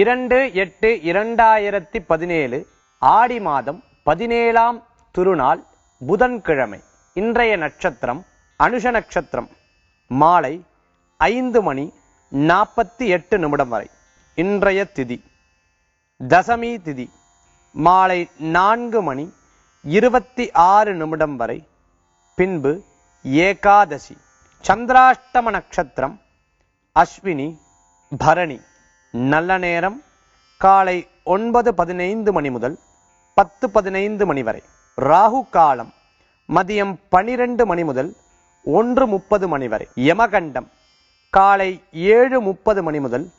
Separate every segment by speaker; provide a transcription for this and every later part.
Speaker 1: இரண்டு எட்டு இரண்டாயிரத்தி பதினேழு ஆடி மாதம் பதினேழாம் திருநாள் புதன்கிழமை இன்றைய நட்சத்திரம் அனுஷ நட்சத்திரம் மாலை ஐந்து மணி நாற்பத்தி எட்டு நிமிடம் வரை இன்றைய திதி. தசமி திதி மாலை நான்கு மணி இருபத்தி ஆறு நிமிடம் வரை பின்பு ஏகாதசி சந்திராஷ்டம நட்சத்திரம் அஸ்வினி பரணி. நல்ல நேரம் காலை ஒன்பது பதினைந்து மணி முதல் பத்து பதினைந்து மணி வரை. ராகு காலம் மதியம் பனிரெண்டு மணி முதல் ஒன்று முப்பது மணி வரை. யமகண்டம் காலை ஏழு முப்பது மணி முதல்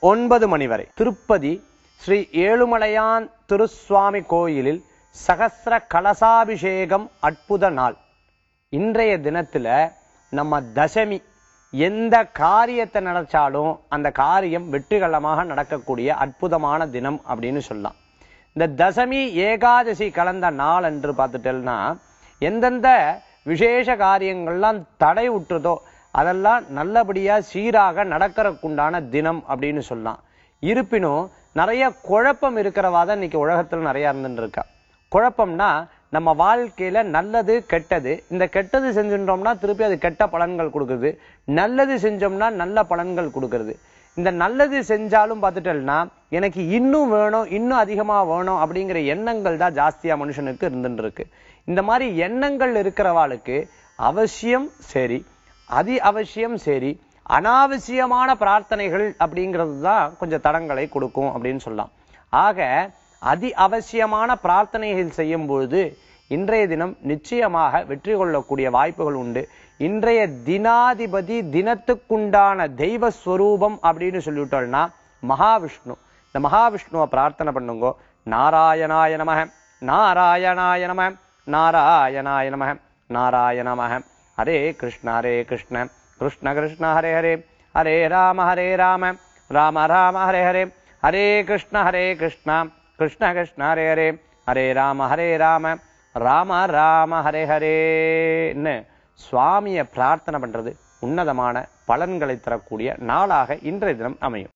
Speaker 1: ஒன்பது மணி வரை. திருப்பதி ஸ்ரீ ஏழுமலையான் திருசுவாமி கோயிலில் சகசிர கலசாபிஷேகம் அற்புத நாள். இன்றைய தினத்தில் நம்ம தசமி எந்த காரியத்தை நினைச்சாலும் அந்த காரியம் வெற்றிகரமாக நடக்கக்கூடிய அற்புதமான தினம் அப்படின்னு சொல்லலாம். இந்த தசமி ஏகாதசி கலந்த நாள் என்று பார்த்துட்டேன்னா எந்தெந்த விசேஷ காரியங்கள்லாம் தடை விட்டுறதோ அதெல்லாம் நல்லபடியாக சீராக நடக்கிறக்குண்டான தினம் அப்படின்னு சொல்லலாம். இருப்பினும் நிறைய குழப்பம் இருக்கிறவா தான் இன்னைக்கு உலகத்தில் நிறையா இருந்துட்டு இருக்கா. குழப்பம்னா நம்ம வாழ்க்கையில நல்லது கெட்டது. இந்த கெட்டது செஞ்சுட்டோம்னா திருப்பி அது கெட்ட பலன்கள் கொடுக்குறது நல்லது செஞ்சோம்னா நல்ல பலன்கள் கொடுக்கறது. இந்த நல்லது செஞ்சாலும் பார்த்துட்டேன்னா எனக்கு இன்னும் வேணும் இன்னும் அதிகமாக வேணும் அப்படிங்கிற எண்ணங்கள் தான் ஜாஸ்தியாக மனுஷனுக்கு இருந்துட்டு இருக்கு இந்த மாதிரி எண்ணங்கள் இருக்கிறவாளுக்கு அவசியம் சரி அதி அவசியம் சரி அனாவசியமான பிரார்த்தனைகள் அப்படிங்கிறது தான் கொஞ்சம் தடங்களை கொடுக்கும் அப்படின்னு சொல்லலாம். ஆக அதி அவசியமான பிரார்த்தனைகள் செய்யும் பொழுது இன்றைய தினம் நிச்சயமாக வெற்றி கொள்ளக்கூடிய வாய்ப்புகள் உண்டு. இன்றைய தினாதிபதி தினத்துக்குண்டான தெய்வ ஸ்வரூபம் அப்படின்னு சொல்லிவிட்டோம்னா மகாவிஷ்ணு. இந்த மகாவிஷ்ணுவை பிரார்த்தனை பண்ணுங்கோ. நாராயணாய நமக. நாராயணாய நம நாராயணாய நமக. நாராயண நமக. ஹரே கிருஷ்ண ஹரே கிருஷ்ண. கிருஷ்ண கிருஷ்ண ஹரே ஹரே. ஹரே ராம ஹரே ராம. ராம ராம ஹரே ஹரே. ஹரே கிருஷ்ண ஹரே கிருஷ்ணா. கிருஷ்ண கிருஷ்ண ஹரே ஹரே. ஹரே ராம ஹரே ராம. ராம ராம ஹரே ஹரேன்னு சுவாமியை பிரார்த்தனை பண்றது உன்னதமான பலன்களை தரக்கூடிய நாளாக இன்றைய தினம் அமையும்.